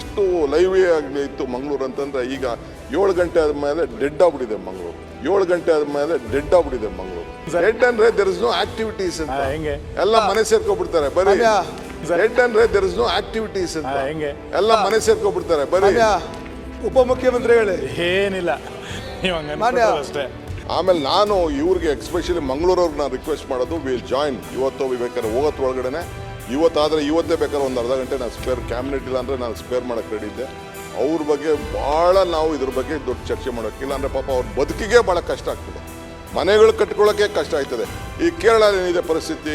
ಎಷ್ಟು ಲೈವೇ ಆಗಲಿ ಇತ್ತು ಮಂಗಳೂರು ಅಂತಂದ್ರೆ ಈಗ ಏಳು ಗಂಟೆ ಆದ ಮೇಲೆ ಡೆಡ್ ಆಗ್ಬಿಟ್ಟಿದೆ ಮಂಗಳೂರು. ಏಳು ಗಂಟೆ ಆದ್ಮೇಲೆ ಡೆಡ್ ಆಗ್ಬಿಟ್ಟಿದೆ ಮಂಗಳೂರು. ಡೆಡ್ ಅಂದ್ರೆ ದೇರ್ ಇಸ್ ನೋ ಆಕ್ಟಿವಿಟೀಸ್ ಅಂತ? ಎಲ್ಲ ಮನೆ ಸೇರ್ಕೊಬಿಡ್ತಾರೆ ಬರೀ. ಡೆಡ್ ಅಂದ್ರೆ ದೇರ್ ಇಸ್ ನೋ ಆಕ್ಟಿವಿಟೀಸ್ ಅಂತ? ಎಲ್ಲ ಮನೆ ಸೇರ್ಕೊಬಿಡ್ತಾರೆ ಬರೀ ಉಪಮುಖ್ಯಮಂತ್ರಿಗಳೇ ಏನಿಲ್ಲ. ಅಷ್ಟೇ. ಆಮೇಲೆ ನಾನು ಇವ್ರಿಗೆ ಎಕ್ಸ್ಪೆಷಲಿ ಮಂಗಳೂರವ್ರನ್ನ ರಿಕ್ವೆಸ್ಟ್ ಮಾಡೋದು ವಿಲ್ ಜಾಯಿನ್ ಇವತ್ತು ಬೇಕಾದ್ರೆ ಹೋಗೋತ್ ಒಳಗಡೆನೆ. ಇವತ್ತಾದ್ರೆ ಇವತ್ತೇ ಬೇಕಾದ್ರೆ ಒಂದು ಅರ್ಧ ಗಂಟೆ ನಾನು ಸ್ಪೇರ್ ಕ್ಯಾಬಿನೆಟ್ ಇಲ್ಲ ಅಂದರೆ ನಾನು ಸ್ಪೇರ್ ಮಾಡೋಕ್ಕೆ ರೆಡಿ ಇದ್ದೆ. ಅವ್ರ ಬಗ್ಗೆ ಭಾಳ ನಾವು ಇದ್ರ ಬಗ್ಗೆ ದೊಡ್ಡ ಚರ್ಚೆ ಮಾಡೋಕ್ಕಿಲ್ಲ ಅಂದರೆ ಪಾಪ ಅವ್ರ ಬದುಕಿಗೆ ಭಾಳ ಕಷ್ಟ ಆಗ್ತದೆ. ಮನೆಗಳು ಕಟ್ಕೊಳ್ಳೋಕ್ಕೆ ಕಷ್ಟ ಆಗ್ತದೆ ಈ ಕೇರಳ ಏನಿದೆ ಪರಿಸ್ಥಿತಿ?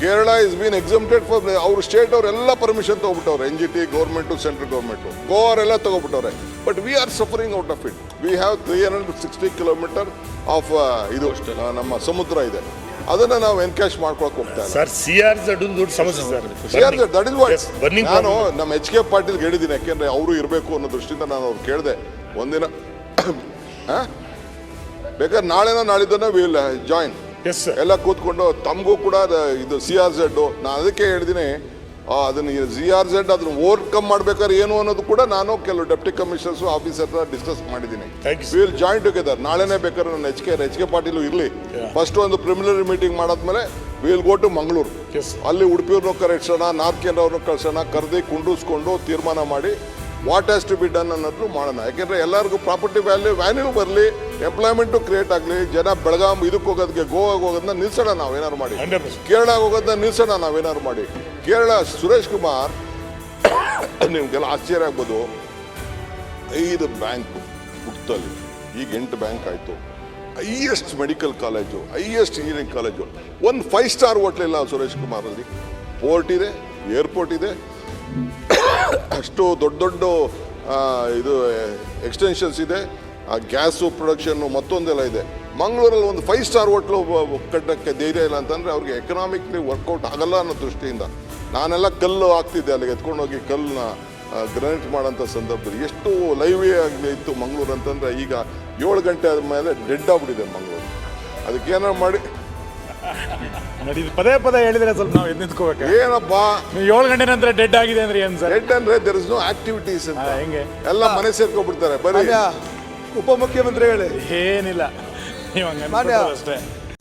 Kerala is been exempted for ಅವ್ರ ಸ್ಟೇಟ್ ಅವರೆಲ್ಲ permission ತೊಗೊಬಿಟ್ಟವ್ರೆ. N G T government central government ಗೋವರೆಲ್ಲ ತೊಗೊಬಿಟ್ಟವ್ರೆ. But we are suffering out of it we have three hundred sixty kilometre of ಇದು ನಮ್ಮ ಸಮುದ್ರ ಇದೆ. ಅದನ್ನ ನಾವು ಎನ್ಕ್ಯಾಶ್ ಮಾಡ್ಕೊಳಕ್ ಹೋಗ್ತಾ ಇಲ್ಲ. ಸರ್ ಸಿ ಆರ್ ಜಡ್ ದೊಡ್ಡ ಸಮಸ್ಯೆ ಸರ್ ದಟ್ ಇಸ್ ವಾಟ್ ನಾನು ನಮ್ಮ ಎಚ್ ಕೆ ಪಾಟೀಲ್ ಹೇಳಿದ್ದೀನಿ ಯಾಕೆಂದ್ರೆ ಅವರು ಇರಬೇಕು ಅನ್ನೋ ದೃಷ್ಟಿಯಿಂದ ನಾನು ಅವ್ರು ಕೇಳಿದೆ. ಒಂದಿನ? ಬೇಕಾದ್ರೆ ನಾಳೆನ ನಾಳಿದ್ದನ್ನ ವಿಲ್ ಜಾಯಿನ್ ಎಸ್ ಸರ್ ಎಲ್ಲ ಕೂತ್ಕೊಂಡು ತಮಗೂ ಕೂಡ ಇದು ಸಿ ಆರ್ ಝೆಡ್ ನಾನು ಅದಕ್ಕೆ ಹೇಳಿದ್ದೀನಿ ಅದನ್ನ ಜಿ ಆರ್ ಝೆಡ್ ಅದನ್ನ ಓವರ್ಕಮ್ ಮಾಡ್ಬೇಕಾದ್ರೆ ಏನು ಅನ್ನೋದು ಕೂಡ ನಾನು ಕೆಲವು ಡೆಪ್ಟಿ ಕಮಿಷನರ್ಸ್ ಆಫೀಸರ್ ಡಿಸ್ಕಸ್ ಮಾಡಿದ್ದೀನಿ. ವಿಲ್ ಜಾಯಿನ್ ಟುಗೆದರ್ ನಾಳೆನೇ ಬೇಕಾದ್ರೆ ನನ್ನ H K H K Patil ಇರಲಿ. ಫಸ್ಟ್ ಒಂದು ಪ್ರಿಮಿನರಿ ಮೀಟಿಂಗ್ ಮಾಡಾದ್ಮೇಲೆ ವಿಲ್ ಗೋ ಟು ಮಂಗಳೂರು. ಅಲ್ಲಿ ಉಡುಪಿಯವ್ರನ್ನೂ ಕರೆಸೋಣ ನಾರ್ತ್ ಕೇಂದ್ರವ್ರನ್ನ ಕಳ್ಸೋಣ ಕರೆದಿ ಕುಂಡೂಸ್ಕೊಂಡು ತೀರ್ಮಾನ ಮಾಡಿ what has to be done ಅನ್ನೋದು ಮಾಡೋಣ. ಯಾಕೆಂದರೆ ಎಲ್ಲರಿಗೂ ಪ್ರಾಪರ್ಟಿ ವ್ಯಾಲ್ಯೂ ವ್ಯಾಲ್ಯೂ ಬರಲಿ ಎಂಪ್ಲಾಯ್ಮೆಂಟು ಕ್ರಿಯೇಟ್ ಆಗಲಿ ಜನ ಬೆಳಗಾಂ ಇದಕ್ಕೆ ಹೋಗೋದಕ್ಕೆ ಗೋವಾಗ ಹೋಗೋದನ್ನ ನಿಲ್ಸೋಣ ನಾವೇನಾದ್ರು ಮಾಡಿ. ಕೇರಳಾಗ ಕೇರಳ ಹೋಗೋದನ್ನ ನಿಲ್ಸೋಣ ನಾವೇನಾದ್ರು ಮಾಡಿ. ಕೇರಳ ಸುರೇಶ್ ಕುಮಾರ್, ನಿಮ್ಗೆಲ್ಲ ಆಶ್ಚರ್ಯ ಆಗ್ಬೋದು. ಐದು ಬ್ಯಾಂಕ್ ಹುಟ್ಟಲ್ಲಿ ಈಗ ಎಂಟು ಬ್ಯಾಂಕ್ ಆಯಿತು. Highest medical college, highest engineering college. ಒಂದು ಫೈವ್ ಸ್ಟಾರ್ ಹೋಟ್ಲಿಲ್ಲ ಸುರೇಶ್ ಕುಮಾರಲ್ಲಿ. ಪೋರ್ಟ್ ಇದೆ ಏರ್ಪೋರ್ಟ್ ಇದೆ. ಅಷ್ಟು ದೊಡ್ಡ ದೊಡ್ಡ ಇದು ಎಕ್ಸ್ಟೆನ್ಷನ್ಸ್ ಇದೆ. ಆ ಗ್ಯಾಸು ಪ್ರೊಡಕ್ಷನ್ನು ಮತ್ತೊಂದೆಲ್ಲ ಇದೆ. ಮಂಗಳೂರಲ್ಲಿ ಒಂದು ಫೈವ್ ಸ್ಟಾರ್ ಹೋಟ್ಲು ಕಟ್ಟೋಕ್ಕೆ ಧೈರ್ಯ ಇಲ್ಲ ಅಂತಂದರೆ ಅವ್ರಿಗೆ ಎಕನಾಮಿಕ್ಲಿ ವರ್ಕೌಟ್ ಆಗಲ್ಲ ಅನ್ನೋ ದೃಷ್ಟಿಯಿಂದ. ನಾನೆಲ್ಲ ಕಲ್ಲು ಹಾಕ್ತಿದ್ದೆ ಅಲ್ಲಿಗೆ ಎತ್ಕೊಂಡೋಗಿ ಕಲ್ಲನ್ನ ಗ್ರನೇಟ್ ಮಾಡೋಂಥ ಸಂದರ್ಭದಲ್ಲಿ. ಎಷ್ಟು ಲೈವೇ ಆಗಲಿ ಇತ್ತು ಮಂಗಳೂರು ಅಂತಂದರೆ ಈಗ ಏಳು ಗಂಟೆ ಆದಮೇಲೆ ಡೆಡ್ ಆಗ್ಬಿಟ್ಟಿದೆ ಮಂಗಳೂರು. ಅದಕ್ಕೆ ಏನಾರು ಮಾಡಿ. ನೋಡಿ ಪದೇ ಪದೇ ಹೇಳಿದ್ರೆ ಸ್ವಲ್ಪ ನಾವು ಎದ್ದು ನಿಂತ್ಕೋಬೇಕು. ಏನಪ್ಪ? ಏಳು ಗಂಟೆ ನಂತರ ಡೆಡ್ ಆಗಿದೆ ಅಂದ್ರೆ ಏನು ಸರ್? ಡೆಡ್ ಅಂದ್ರೆ ದೆರ್ ಇಸ್ ನೋ ಆಕ್ಟಿವಿಟೀಸ್ ಅಂತ. ಹೆಂಗೆ? ಎಲ್ಲ ಮನೆ ಸೇರ್ಕೊಬಿಡ್ತಾರೆ ಬರೀ ಉಪಮುಖ್ಯಮಂತ್ರಿ ಹೇಳಿ. ಏನಿಲ್ಲ. ನೀವು ಹಂಗೆ. ಅಷ್ಟೇ.